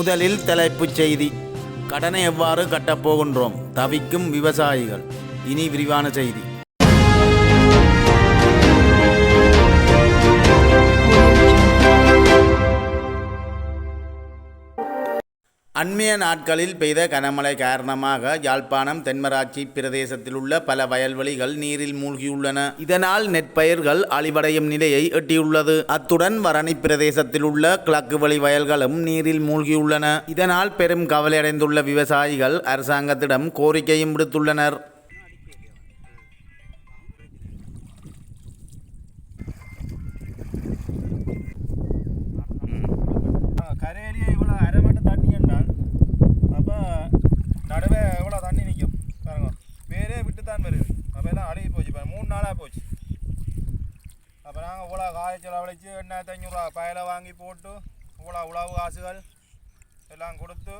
முதலில் தலைப்புச் செய்தி. கடனை எவ்வாறு கட்டப்போகின்றோம் தவிக்கும் விவசாயிகள். இனி விரிவான செய்தி. அண்மைய நாட்களில் பெய்த கனமழை காரணமாக யாழ்ப்பாணம் தென்மராட்சி பிரதேசத்தில் உள்ள பல வயல்வெளிகள் நீரில் மூழ்கியுள்ளன. இதனால் நெற்பயிர்கள் அழிவடையும் நிலையை எட்டியுள்ளது. அத்துடன் வரணி பிரதேசத்தில் உள்ள கிழக்கு வழி வயல்களும் நீரில் மூழ்கியுள்ளன. இதனால் பெரும் கவலையடைந்துள்ள விவசாயிகள் அரசாங்கத்திடம் கோரிக்கையும் விடுத்துள்ளனர் கரையிலேயே இவ்வளோ அரை மட்டும் தண்ணி என்றால் அப்போ நடுவே எவ்வளோ தண்ணி நிற்கும் பாருங்க வேரே விட்டு தான் வருது அப்போ எல்லாம் அழுகி போச்சு பாருங்க மூணு நாளாக போச்சு அப்போ காய்ச்சல் அழைச்சி எண்ணாயிரத்தி ஐநூறுரூவா பயலை வாங்கி போட்டு இவ்வளோ உழவு காசுகள் எல்லாம் கொடுத்து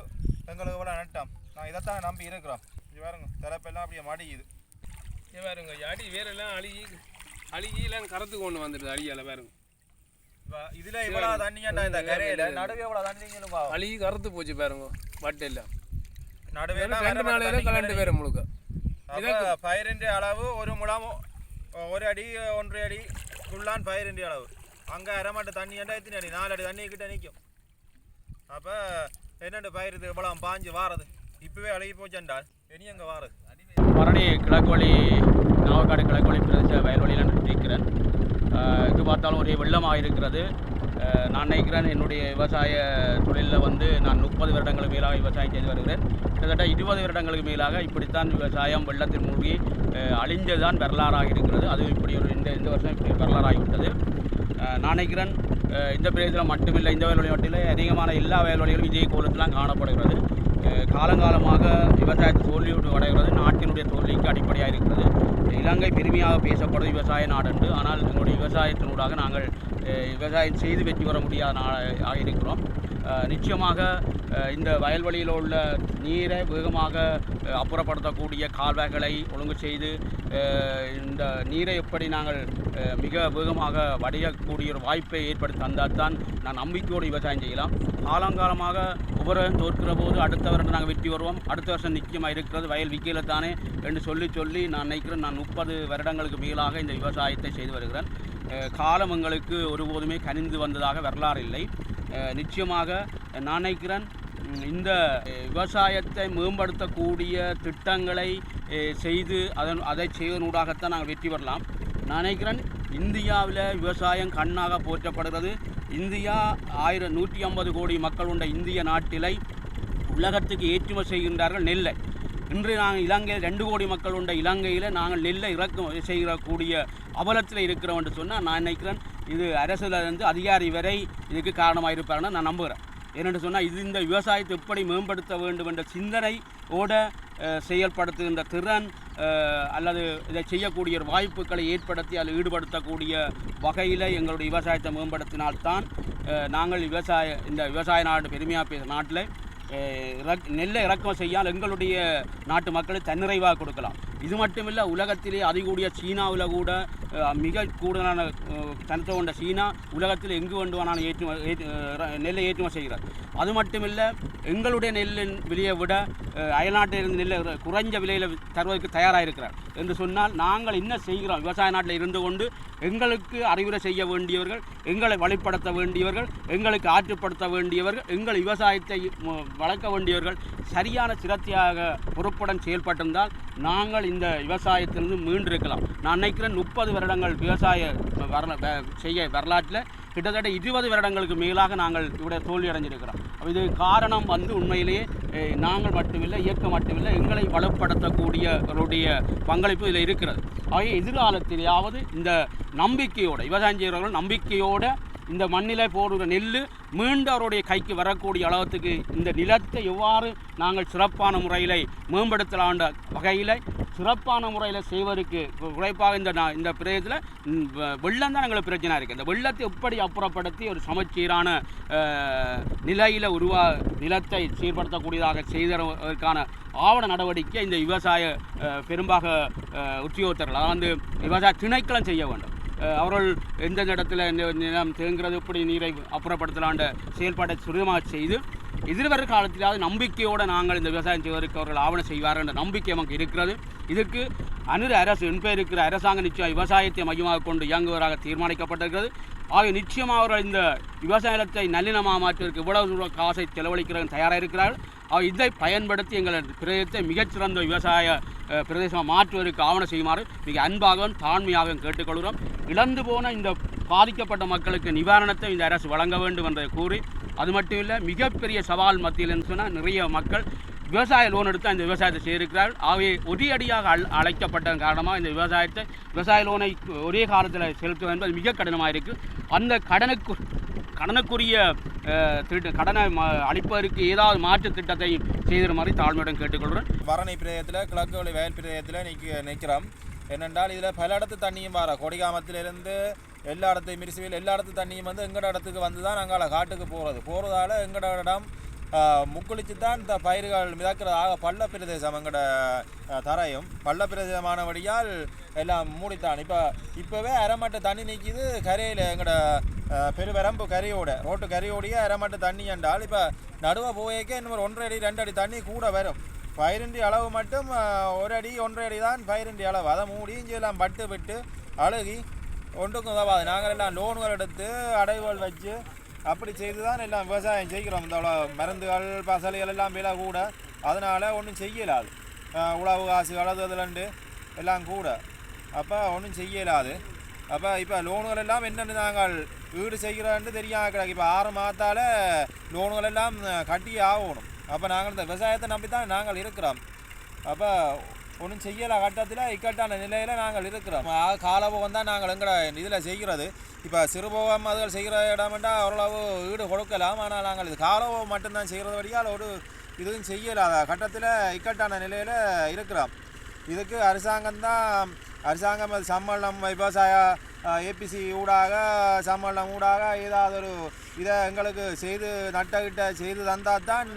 எங்களுக்கு இவ்வளோ நட்டம் நான் இதைத்தான் நம்பி இருக்கிறோம் இது பாருங்க திறப்பெல்லாம் அப்படியே மடிக்குது இங்க பாருங்க அடி வேரெல்லாம் அழுகி அழுகிலாம் கறத்து கொண்டு வந்துடுது அடியால பாருங்க இதில் இவ்வளோ தண்ணி ஏன்டா இந்த கரையில் நடுவே இவ்வளோ தண்ணிங்களும் பாவம் அழுகி கறத்து போச்சு பாருங்க வட்டு எல்லாம் நடுவே ரெண்டு நாளையில கலண்டு வேற முழுக்க அப்போ பயிரின்ற அளவு ஒரு முழம் ஒரு அடி ஒன்றரை அடி உள்ளான் பயிரின்ற அளவு அங்கே இறமாட்டு தண்ணி ஏன்டா எத்தனை அடி? நாலு அடி தண்ணி கிட்ட நிற்கும் அப்போ என்னென்ன பயிர் இது இவ்வளோ பாஞ்சு வாரது. இப்போவே அழகி போச்சென்றால் இனி அங்கே வாரது பரணி கிழக்கு வழி நாவக்காடு கிழக்குவழி பிரதேச வயல்வெளியில் நிற்கிறேன். இருக்கிறேன் பார்த்தாலும் ஒரே வெள்ளமாக இருக்கிறது. நான் நினைக்கிறேன் என்னுடைய விவசாய தொழிலில் வந்து நான் முப்பது வருடங்களுக்கு மேலாக விவசாயம் செய்து வருகிறேன். கிட்டத்தட்ட இருபது வருடங்களுக்கு மேலாக இப்படித்தான் விவசாயம் வெள்ளத்தில் மூழ்கி ஆஹ் அழிஞ்சதுதான் வரலாறாக இருக்கிறது. அது இப்படி ஒரு இந்த இந்த வருஷம் இப்படி வரலாறாகிவிட்டது. நான் நினைக்கிறேன் இந்த பிரதேசத்தில் மட்டுமில்லை இந்த வயல்வெளி மட்டும் இல்லை அதிகமான எல்லா வயல்வெளிகளும் இதே கோலத்திலாம் காணப்படுகிறது. காலங்காலமாக விவசாயத்தை தோல்வியோடு அடைகிறது. நாட்டினுடைய தோல்விக்கு அடிப்படையாக இருக்கிறது. இலங்கை பெருமையாக பேசப்படுவது விவசாய நாடென்று. ஆனால் எங்களுடைய விவசாயத்தினூடாக நாங்கள் விவசாயம் செய்து வெற்றி பெற முடியாத நாடாக இருக்கிறோம். நிச்சயமாக இந்த வயல்வெளியில் உள்ள நீரை வேகமாக அப்புறப்படுத்தக்கூடிய கால்வாய்களை ஒழுங்கு செய்து இந்த நீரை எப்படி நாங்கள் மிக வேகமாக வடையக்கூடிய ஒரு வாய்ப்பை ஏற்படுத்தி தந்தால் தான் நான் நம்பிக்கையோடு விவசாயம் செய்யலாம். காலங்காலமாக உபரம் தோற்கிற போது அடுத்த வருடம் நாங்கள் வெற்றி வருவோம் அடுத்த வருஷம் நிச்சயமாக இருக்கிறது. வயல் விக்கையில் தானே என்று சொல்லி சொல்லி நான் நினைக்கிறேன் நான் முப்பது வருடங்களுக்கு மேலாக இந்த விவசாயத்தை செய்து வருகிறேன். காலம் எங்களுக்கு ஒருபோதுமே கனிந்து வந்ததாக வரலாறு இல்லை. நிச்சயமாக நான் நினைக்கிறேன் இந்த விவசாயத்தை மேம்படுத்தக்கூடிய திட்டங்களை செய்து அதன் அதை செய்வதனூடாகத்தான் நாங்கள் வெற்றி பெறலாம். நான் நினைக்கிறேன் இந்தியாவில் விவசாயம் கண்ணாக போற்றப்படுகிறது. இந்தியா ஆயிரம் நூற்றி ஐம்பது கோடி மக்கள் உள்ள இந்திய நாட்டிலை உலகத்துக்கு ஏற்றுமதி செய்கின்றார்கள் நெல்லை. இன்று நாங்கள் இலங்கையில் ரெண்டு கோடி மக்கள் உள்ள இலங்கையில் நாங்கள் நெல்லை இறக்குமதி செய்கிறக்கூடிய அவலத்தில் இருக்கிறோம் என்று சொன்னால் நான் நினைக்கிறேன் இது அரசுலருந்து அதிகாரி வரை இதுக்கு காரணமாக இருப்பாங்கன்னு நான் நம்புகிறேன். ஏனென்று சொன்னால் இது இந்த விவசாயத்தை எப்படி மேம்படுத்த வேண்டும் என்ற சிந்தனையோட செயல்படுத்துகின்ற திறன் அல்லது இதை செய்யக்கூடிய ஒரு வாய்ப்புகளை ஏற்படுத்தி அதில் ஈடுபடுத்தக்கூடிய வகையில் எங்களுடைய விவசாயத்தை மேம்படுத்தினால்தான் நாங்கள் விவசாய இந்த விவசாய நாடு பெருமையாக பேச நாட்டில் இறக் நெல்லை இறக்கம் செய்யால் எங்களுடைய நாட்டு மக்களுக்கு தன்னிறைவாக கொடுக்கலாம். இது மட்டுமில்லை உலகத்திலே அதிகூடிய சீனாவில் கூட மிக கூடுதலான அஹ், தனித்துவம் கொண்ட சீனா உலகத்தில் எங்கு வேண்டுமானாலும் வேணாலும் ஏற்றுமதி நெல்லை ஏற்றுமதி செய்கிறார் அது மட்டுமில்லை எங்களுடைய நெல்லின் விலையை விட அயல்நாட்டில் அயல்நாட்டிலிருந்து நெல்லை குறைஞ்ச விலையில் தருவதற்கு தயாராக இருக்கிறார் என்று சொன்னால் நாங்கள் என்ன செய்கிறோம்? விவசாய நாட்டில் இருந்து கொண்டு எங்களுக்கு அறிவுரை செய்ய வேண்டியவர்கள் எங்களை வழிப்படுத்த வேண்டியவர்கள் எங்களுக்கு ஆற்றுப்படுத்த வேண்டியவர்கள் எங்கள் விவசாயத்தை வளர்க்க வேண்டியவர்கள் சரியான சிரத்தையாக பொறுப்புடன் செயல்பட்டிருந்தால் நாங்கள் இந்த விவசாயத்திலிருந்து மீண்டிருக்கலாம். நான் நினைக்கிறேன் முப்பது வருடங்கள் விவசாய வரல செய்ய வரலாற்றில் கிட்டத்தட்ட இருபது வருடங்களுக்கு மேலாக நாங்கள் இவட தோல்வி அடைஞ்சிருக்கிறோம். இது காரணம் வந்து உண்மையிலேயே நாங்கள் மட்டுமில்லை இயக்கம் மட்டுமில்லை எங்களை வலுப்படுத்தக்கூடியவருடைய பங்களிப்பு இதில் இருக்கிறது. ஆகிய எதிர்காலத்திலேயாவது இந்த நம்பிக்கையோட விவசாயம் செய்கிறவர்கள் நம்பிக்கையோட இந்த மண்ணில் போடுகிற நெல் மீண்டும் அவருடைய கைக்கு வரக்கூடிய அளவுக்கு இந்த நிலத்தை எவ்வாறு நாங்கள் சிறப்பான முறையில் மேம்படுத்தலாண்ட வகையில் சிறப்பான முறையில் செய்வதற்கு குறைப்பாக குறிப்பாக இந்த நான் இந்த பிரதேசத்தில் வெள்ளம் தான் எங்களுக்கு பிரச்சனை இருக்குது இந்த வெள்ளத்தை எப்படி அப்புறப்படுத்தி ஒரு சமச்சீரான நிலையில் உருவா நிலத்தை சீர்படுத்தக்கூடியதாக செய்ததற்கான ஆவண நடவடிக்கை இந்த விவசாய பெரும்பாக உத்தியோகத்தர்கள் அதாவது விவசாய திணைக்களம் செய்ய வேண்டும். அவர்கள் எந்தெந்த இடத்துல இந்த நிலம் தேங்குறது எப்படி நீரை அப்புறப்படுத்தலான்ற செயல்பாட்டை சுருதமாக செய்து எதிர்வர காலத்திலாவது நம்பிக்கையோடு நாங்கள் இந்த விவசாயம் செய்வதற்கு அவர்கள் ஆவணம் செய்வார்கள் என்ற நம்பிக்கை நமக்கு இருக்கிறது. இதுக்கு அனுர அரசு என்பே இருக்கிற அரசாங்கம் நிச்சயம் விவசாயத்தை மையமாக கொண்டு இயங்குவதாக தீர்மானிக்கப்பட்டிருக்கிறது. ஆகிய நிச்சயமாக அவர்கள் இந்த விவசாய நிலத்தை நல்லினமாக மாற்றுவதற்கு இவ்வளவு தூரம் காசை செலவழிக்கிறது தயாராக இருக்கிறார்கள். அவர் இதை பயன்படுத்தி எங்களது பிரதேசத்தை மிகச்சிறந்த விவசாய பிரதேசமாக மாற்றுவதற்கு ஆவணம் செய்யுமாறு மிக அன்பாகவும் தாழ்மையாகவும் கேட்டுக்கொள்கிறோம். இழந்து போன இந்த பாதிக்கப்பட்ட மக்களுக்கு நிவாரணத்தை இந்த அரசு வழங்க வேண்டும் என்று கூறி அது மட்டும் இல்லை மிகப்பெரிய சவால் மத்தியில்னு சொன்னால் நிறைய மக்கள் விவசாய லோன் எடுத்து அந்த விவசாயத்தை செய்திருக்கிறார்கள். ஆகவே ஒரே அடியாக அழ அழைக்கப்பட்ட காரணமாக இந்த விவசாயத்தை விவசாய லோனை ஒரே காலத்தில் செலுத்துவது என்பது மிக கடினமாக இருக்குது அந்த கடனுக்கு கடனுக்குரிய திட்ட கடனை அளிப்பதற்கு ஏதாவது மாற்று திட்டத்தை செய்திருமாறு தாழ்மையுடன் கேட்டுக்கொள்கிறேன். வரணை பிரதேயத்தில் கிழக்கு வழி வயல் பிரதேயத்தில் நிற்க நிற்கிறோம் ஏனென்றால் இதில் பல இடத்து தண்ணியும் வர கொடிகாமத்திலிருந்து எல்லா இடத்தையும் மிரிசுவில் எல்லா இடத்து தண்ணியும் வந்து எங்கட இடத்துக்கு வந்து தான் நாங்கள் காட்டுக்கு போகிறது போகிறதால எங்கட இடம் முக்குளிச்சு தான் இந்த பயிர்கள் மிதக்கிறது ஆக பள்ள பிரதேசம் எங்கட தரையும். பள்ள பிரதேசமானபடியால் எல்லாம் மூடித்தான். இப்போ இப்போவே அரைமட்டை தண்ணி நிற்கிது கரையில் எங்கட பெருவரம்பு கரையோட ரோட்டு கரையோடையே அரைமட்டை தண்ணி என்றால் இப்போ நடுவை போயக்கே இன்னும் ஒரு ஒன்றரை அடி ரெண்டு அடி தண்ணி கூட வரும். பயிரின்றி அளவு மட்டும் ஒரு அடி ஒன்றரை அடி தான் பயிரின்றி அளவு. அதை மூடிஞ்சு எல்லாம் பட்டு விட்டு அழுகி ஒன்றுக்கும் உதவாது. நாங்கள் எல்லாம் லோன்கள் எடுத்து அடைவுகள் வச்சு அப்படி செய்து தான் எல்லாம் விவசாயம் செய்கிறோம். இந்த மருந்துகள் பசலைகள் எல்லாம் விலை கூட. அதனால் ஒன்றும் செய்யலாது. உழவு காசு அதுலண்டு எல்லாம் கூட. அப்போ ஒன்றும் செய்யலாது. அப்போ இப்போ லோன்கள் எல்லாம் என்னென்னு நாங்கள் வீடு செய்கிறோன்னு தெரியாமல் கிடக்கு. இப்போ ஆறு மாதத்தால் லோன்கள் எல்லாம் கட்டி ஆகணும். அப்போ நாங்கள் இந்த விவசாயத்தை நம்பி தான் நாங்கள் இருக்கிறோம். அப்போ ஒன்றும் செய்யலை கட்டத்தில் இக்கட்டான நிலையில் நாங்கள் இருக்கிறோம். காலபோகம் தான் நாங்கள் எங்களை இதில் செய்கிறது. இப்போ சிறுபோகம் அதுகள் செய்கிற இடமெண்டா ஓரளவு ஈடு கொடுக்கலாம். ஆனால் நாங்கள் இது காலபோகம் மட்டும்தான் செய்கிறது வழியால் ஒரு இதுவும் செய்யலாத கட்டத்தில் இக்கட்டான நிலையில் இருக்கிறோம். இதுக்கு அரசாங்கம் தான் அரசாங்கம் அது சம்மேளனம் விவசாய ஏபிசி ஊடாக சம்மளம் ஊடாக ஏதாவது ஒரு இதை எங்களுக்கு செய்து நட்டகிட்ட செய்து தந்தால் தான்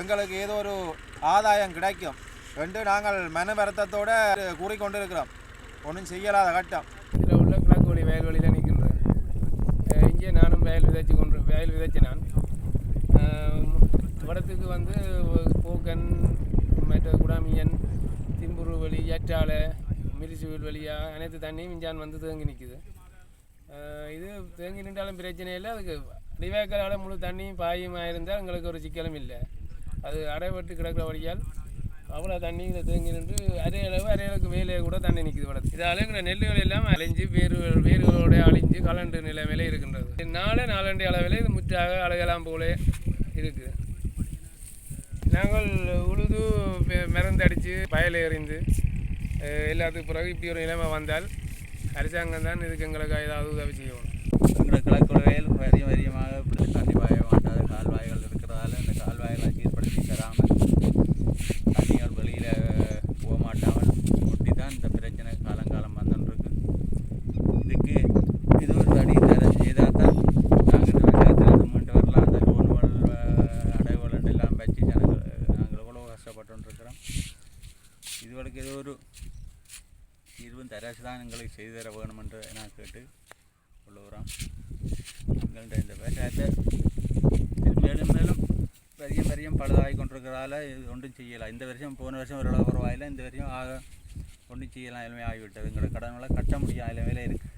எங்களுக்கு ஏதோ ஒரு ஆதாயம் கிடைக்கும் என்று நாங்கள் மன வருத்தத்தோடு கூறிக்கொண்டிருக்கிறோம். ஒன்றும் செய்யலாத கட்டம். இதில் உள்ள கிழக்கு வழி வயல்வெளியில் நிற்கின்றேன் இங்கே நானும் வயல் விதைச்சு கொண்டு வயல் விதைச்சு நான். வடத்துக்கு வந்து பூக்கன் மற்ற குடாமியன் திம்புரு வழி ஏற்றாலை மிரிசுவில் வழியாக அனைத்து தண்ணியும் இஞ்சான் வந்து தேங்கி நிற்குது இது தேங்கி நின்றாலும் பிரச்சனை இல்லை. அதுக்கு அடிவேக்கலால் முழு தண்ணியும் பாயும் இருந்தால் எங்களுக்கு ஒரு சிக்கலும் இல்லை. அது அடைபட்டு கிடக்கிற வழியால் அவ்வளோ தண்ணியில் தேங்கி நின்று அதே அளவு அதே அளவுக்கு மேலே கூட தண்ணி நிற்குது வடக்கு. இதால் நெல் நெல்லுகள் எல்லாம் அழிஞ்சு வேறு வேர்களோட அழிஞ்சு கலண்டு நிலைமையில இருக்கின்றது. நாளே நாலண்டு அளவில் இது முற்றாக அழகலாம் போல இருக்குது நாங்கள் உழுது பெ- மருந்து அடித்து வயலை எறிந்து எல்லாத்துக்கும் எல்லாத்துக்கு பிறகு இப்படி ஒரு நிலைமை வந்தால் அரசாங்கம் தான் இதுக்கு எங்களுக்கு ஏதாவது உதவி செய்யணும் எங்களோட கிழக்குறையில் வரிய வரியமாக இப்படி தண்ணி பாய மாட்டாத கால்வாய்கள் இருக்கிறதால இந்த கால்வாய்களை சீர்படுத்தி தராமல் தண்ணிகள் வெளியில் போக மாட்டாமல் ஒட்டி தான் இந்த பிரச்சனை காலங்காலம் வந்துருக்கு இதுக்கு இது ஒரு வழி தர செய்தால் தான் நாங்கள் இந்த விவசாயத்தில் மீண்டு வரலாம் அந்த லோன்கள் அடைவுகள் எல்லாம் வச்சு ஜனங்கள் நாங்கள் எவ்வளோ கஷ்டப்பட்டுருக்கிறோம் இதுவரைக்கும் ஏதோ ஒரு தீர்வும் தான் எங்களுக்கு செய்து தர வேணும் என்று நான் கேட்டு உள்ளவராம் எங்கள்கிட்ட இந்த விவசாயத்தை மேலும் மேலும் பெரிய பெரிய பழுதாகி கொண்டிருக்கிறதால இது ஒன்றும் செய்யலாம் இந்த வருஷம் போன வருஷம் ஒரு பரவாயில்ல இந்த வருஷம் ஆக ஒன்றும் செய்யலாம் எல்லாமே ஆகிவிட்டது எங்களோட கடன்களை கட்ட முடியாத நிலைமையில இருக்குது